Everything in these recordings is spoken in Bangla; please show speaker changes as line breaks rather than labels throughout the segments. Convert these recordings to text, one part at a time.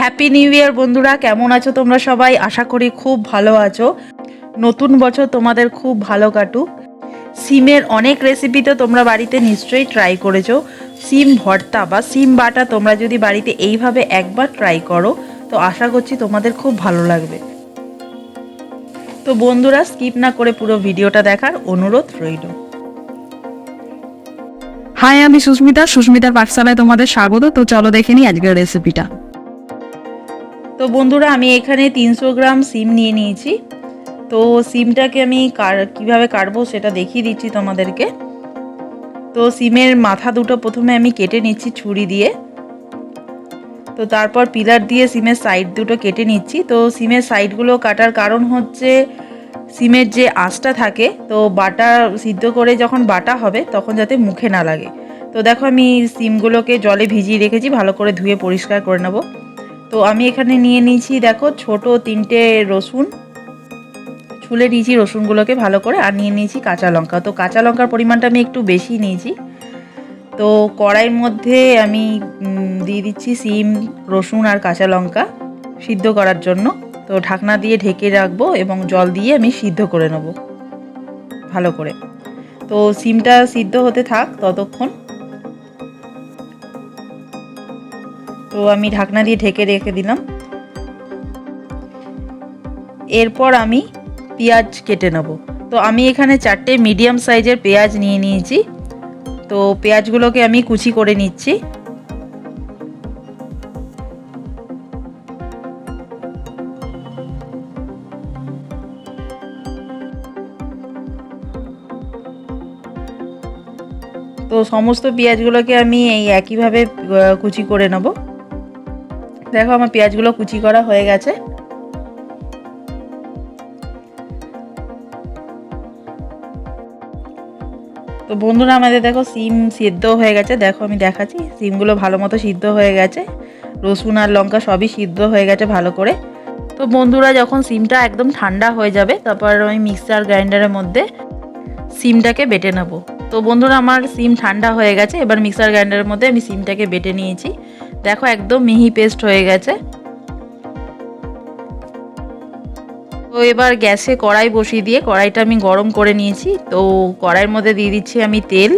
হ্যাপি নিউ ইয়ার বন্ধুরা। কেমন আছো তোমরা সবাই? আশা করি খুব ভালো আছো। নতুন বছর তোমাদের খুব ভালো কাটুক। সিমের অনেক রেসিপি তো তোমরা বাড়িতে নিশ্চয়ই ট্রাই করেছ। সিম ভর্তা বা সিম বাটা তোমরা যদি বাড়িতে এইভাবে একবার ট্রাই করো, তো আশা করছি তোমাদের খুব ভালো লাগবে। তো বন্ধুরা স্কিপ না করে পুরো ভিডিওটা দেখার অনুরোধ রইল।
হাই আমি সুস্মিতা। সুস্মিতার পাঠশালায় তোমাদের স্বাগত। তো চলো দেখে নিই আজকের রেসিপিটা
তো বন্ধুরা, আমি এখানে তিনশো গ্রাম সিম নিয়ে নিয়েছি। তো সিমটাকে আমি কার, কীভাবে কাটবো সেটা দেখিয়ে দিচ্ছি তোমাদেরকে। তো সিমের মাথা দুটো প্রথমে আমি কেটে নিচ্ছি ছুরি দিয়ে। তো তারপর পিলার দিয়ে সিমের সাইড দুটো কেটে নিচ্ছি। তো সিমের সাইডগুলো কাটার কারণ হচ্ছে, সিমের যে আঁশটা থাকে, তো বাটা সিদ্ধ করে যখন বাটা হবে, তখন যাতে মুখে না লাগে। তো দেখো আমি সিমগুলোকে জলে ভিজিয়ে রেখেছি, ভালো করে ধুয়ে পরিষ্কার করে নেব। তো আমি এখানে নিয়ে নিয়েছি, দেখো, ছোট তিনটে রসুন, ছুলে নিয়েছি রসুনগুলোকে ভালো করে, আর নিয়ে নিয়েছি কাঁচা লঙ্কা। তো কাঁচা লঙ্কার পরিমাণটা আমি একটু বেশি নিয়েছি। তো কড়াইয়ের মধ্যে আমি দিয়ে দিচ্ছি সিম, রসুন আর কাঁচা লঙ্কা সিদ্ধ করার জন্য। তো ঢাকনা দিয়ে ঢেকে রাখব এবং জল দিয়ে আমি সিদ্ধ করে নেব, ভালো করে। তো সিমটা সিদ্ধ হতে থাক ততক্ষণ। তো আমি ঢাকনা দিয়ে ঢেকে রেখে দিলাম। এরপর আমি পেঁয়াজ কেটে নেব। তো আমি এখানে চারটে মিডিয়াম সাইজের পেঁয়াজ নিয়ে নিয়েছি। তো পেঁয়াজগুলোকে আমি কুচি করে নিচ্ছি। তো সমস্ত পেঁয়াজগুলোকে আমি এই একইভাবে কুচি করে নেব। দেখো আমার পেঁয়াজগুলো কুচি করা হয়ে গেছে। তো বন্ধুরা আমাদের দেখো সিম সিদ্ধ হয়ে গেছে। দেখো আমি দেখাচ্ছি, সিমগুলো ভালো মতো সিদ্ধ হয়ে গেছে। রসুন আর লঙ্কা সবই সিদ্ধ হয়ে গেছে ভালো করে। তো বন্ধুরা যখন সিমটা একদম ঠান্ডা হয়ে যাবে, তারপর আমি মিক্সার গ্রাইন্ডারের মধ্যে সিমটাকে বেটে নেব। তো বন্ধুরা আমার সিম ঠান্ডা হয়ে গেছে, এবার মিক্সার গ্রাইন্ডারের মধ্যে আমি সিমটাকে বেটে নিয়েছি। দেখো একদম মিহি পেস্ট হয়ে গেছে। তো এবার গ্যাসে কড়াই বসিয়ে দিয়ে, কড়াইটা আমি গরম করে নিয়েছি। তো কড়াইয়ের মধ্যে দিয়ে দিচ্ছি আমি তেল।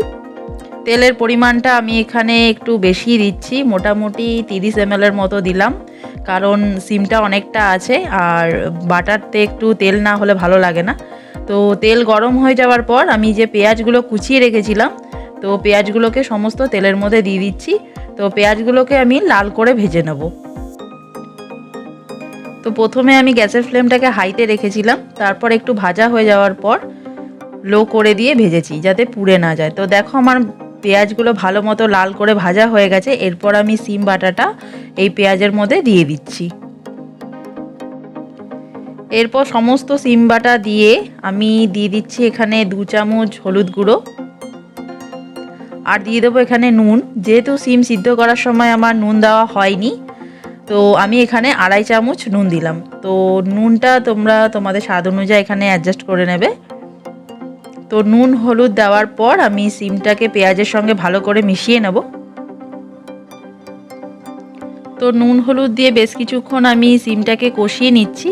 তেলের পরিমাণটা আমি এখানে একটু বেশি দিচ্ছি, মোটামুটি তিরিশ এম এর মতো দিলাম। কারণ সিমটা অনেকটা আছে, আর বাটারতে একটু তেল না হলে ভালো লাগে না। তো তেল গরম হয়ে যাওয়ার পর আমি যে পেঁয়াজগুলো কুচিয়ে রেখেছিলাম তো পেঁয়াজগুলোকে সমস্ত তেলের মধ্যে দিয়ে দিচ্ছি। তো পেঁয়াজগুলোকে আমি লাল করে ভেজে নেব। তো প্রথমে আমি গ্যাসের ফ্লেমটাকে হাইতে রেখেছিলাম। তারপর একটু ভাজা হয়ে যাওয়ার পর লো করে দিয়ে ভেজেছি যাতে পুড়ে না যায়। তো দেখো আমার পেঁয়াজগুলো ভালো মতো লাল করে ভাজা হয়ে গেছে। এরপর আমি সিম বাটাটা এই পেঁয়াজের মধ্যে দিয়ে দিচ্ছি। এরপর সমস্ত সিম বাটা দিয়ে আমি দিয়ে দিচ্ছি এখানে দু চামচ হলুদ গুঁড়ো। আর দিয়ে দেবো এখানে নুন। যেহেতু সিম সিদ্ধ করার সময় আমার নুন দেওয়া হয়নি, তো আমি এখানে আড়াই চামচ নুন দিলাম। তো নুনটা তোমরা তোমাদের স্বাদ অনুযায়ী এখানে অ্যাডজাস্ট করে নেবে। তো নুন হলুদ দেওয়ার পর আমি সিমটাকে পেঁয়াজের সঙ্গে ভালো করে মিশিয়ে নেব। তো নুন হলুদ দিয়ে বেশ কিছুক্ষণ আমি সিমটাকে কষিয়ে নিচ্ছি।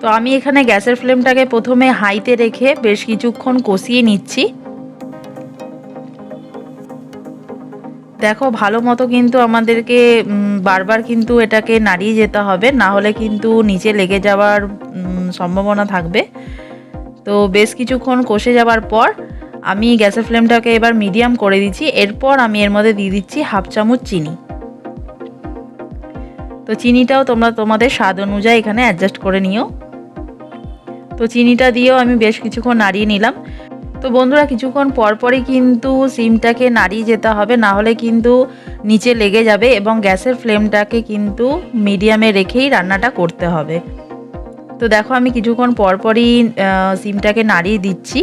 তো আমি এখানে গ্যাসের ফ্লেমটাকে প্রথমে হাইতে রেখে বেশ কিছুক্ষণ কষিয়ে নিচ্ছি। দেখো, ভালো মতো কিন্তু আমাদেরকে বারবার কিন্তু এটাকে নাড়িয়ে যেতে হবে। না হলে কিন্তু নিচে লেগে যাওয়ার সম্ভাবনা থাকবে। তো বেশ কিছুক্ষণ কষে যাওয়ার পর আমি গ্যাসের ফ্লেমটাকে এবার মিডিয়াম করে দিচ্ছি। এরপর আমি এর মধ্যে দিয়ে দিচ্ছি হাফ চামচ চিনি। তো চিনিটাও তোমরা তোমাদের স্বাদ অনুযায়ী এখানে অ্যাডজাস্ট করে নিও। তো চিনিটা দিয়েও আমি বেশ কিছুক্ষণ নাড়িয়ে নিলাম। তো বন্ধুরা কিছুক্ষণ পরপরই কিন্তু সিমটাকে নাড়িয়ে যেতে হবে, না হলে কিন্তু নিচে লেগে যাবে এবং গ্যাসের ফ্লেমটাকে কিন্তু মিডিয়ামে রেখেই রান্নাটা করতে হবে। তো দেখো আমি কিছুক্ষণ পরপরই সিমটাকে নাড়িয়ে দিচ্ছি,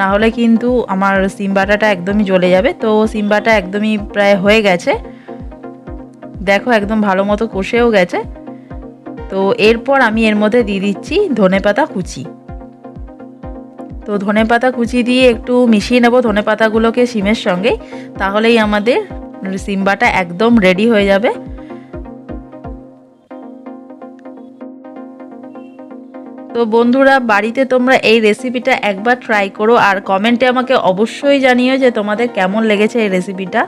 না হলে কিন্তু আমার সিম বাটাটা একদমই জ্বলে যাবে। তো সিম বাটা একদমই প্রায় হয়ে গেছে। দেখো একদম ভালো মতো কষেও গেছে। তো এরপর আমি এর মধ্যে দিয়ে দিচ্ছি ধনেপাতা কুচি। তো ধনে পাতা কুচি দিয়ে একটু মিশিয়ে নেব ধনে পাতাগুলোকে সিমের সঙ্গে। তাহলেই আমাদের সিম্বাটা একদম রেডি হয়ে যাবে। তো বন্ধুরা, বাড়িতে তোমরা এই রেসিপিটা একবার ট্রাই করো আর কমেন্টে আমাকে অবশ্যই জানিও যে তোমাদের কেমন লেগেছে এই রেসিপিটা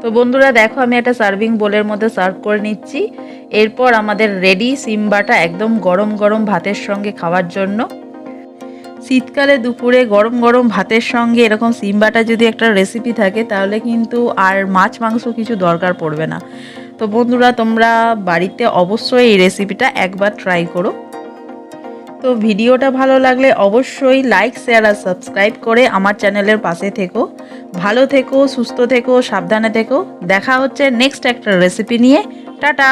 তো বন্ধুরা, দেখো আমি একটা সার্ভিং বোলের মধ্যে সার্ভ করে নিচ্ছি। এরপর আমাদের রেডি সিম বাটা একদম গরম গরম ভাতের সঙ্গে খাওয়ার জন্য। শীতকালে দুপুরে গরম গরম ভাতের সঙ্গে এরকম সিম্বাটা যদি একটা রেসিপি থাকে, তাহলে কিন্তু আর মাছ মাংস কিছু দরকার পড়বে না। তো বন্ধুরা, তোমরা বাড়িতে অবশ্যই এই রেসিপিটা একবার ট্রাই করো। তো ভিডিওটা ভালো লাগলে অবশ্যই লাইক শেয়ার আর সাবস্ক্রাইব করে আমার চ্যানেলের পাশে থেকো। ভালো থেকো, সুস্থ থেকো, সাবধানে থেকো। দেখা হচ্ছে নেক্সট একটা রেসিপি নিয়ে। টাটা!